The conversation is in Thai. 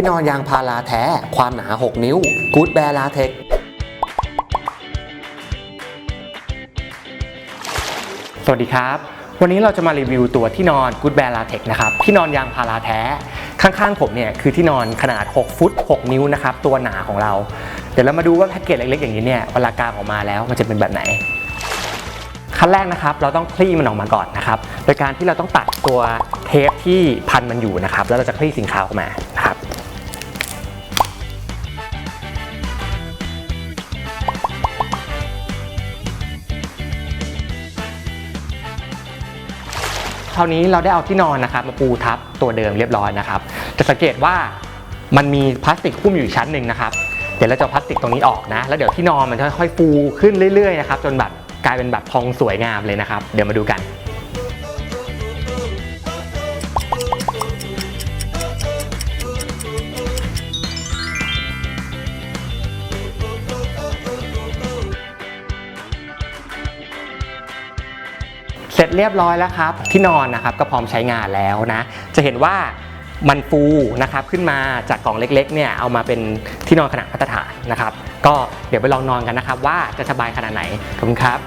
ที่นอนยางพาราแท้ ความหนา 6 นิ้ว กู๊ดแบร์ลาเทคสวัสดีครับ วันนี้เราจะมารีวิวตัวที่นอน Good Bear Latex นะครับที่นอนยางพาราแท้ ข้างๆผมเนี่ยคือที่นอนขนาด 6 ฟุต 6 นิ้วนะครับ ตัวหนาของเรา เดี๋ยวเรามาดูว่าแพ็กเกจเล็กๆอย่างนี้เนี่ยเวลากางออกมาแล้วมันจะเป็นแบบไหนขั้นแรกนะครับเราต้องคลี่มันออกมาก่อนนะครับโดยการที่เราต้องตัดตัวเทปที่พันมันอยู่นะครับแล้วเราจะคลี่สินค้าออกมา คราวนี้เราได้เอาที่นอนนะครับมาปูทับตัวเดิมเรียบร้อยนะครับ จะสังเกตว่ามันมีพลาสติกหุ้มอยู่ชั้นหนึ่งนะครับเดี๋ยวเราจะพลาสติกตรงนี้ออกนะแล้วเดี๋ยวที่นอนมันจะค่อยๆฟูขึ้นเรื่อยๆนะครับจนแบบกลายเป็นแบบพองสวยงามเลยนะครับ เดี๋ยวมาดูกัน ร็จเรียบร้อยแล้วครับที่นอนนะครับก็พร้อมใช้งานแล้วนะจะเห็นว่ามันฟูนะครับขึ้นมาจากกล่องเล็กๆเนี่ยเอามาเป็นที่นอนขนาดมาตรฐานนะครับ ก็เดี๋ยวไปลองนอนกันนะครับ ว่าจะสบายขนาดไหนขอบคุณครับ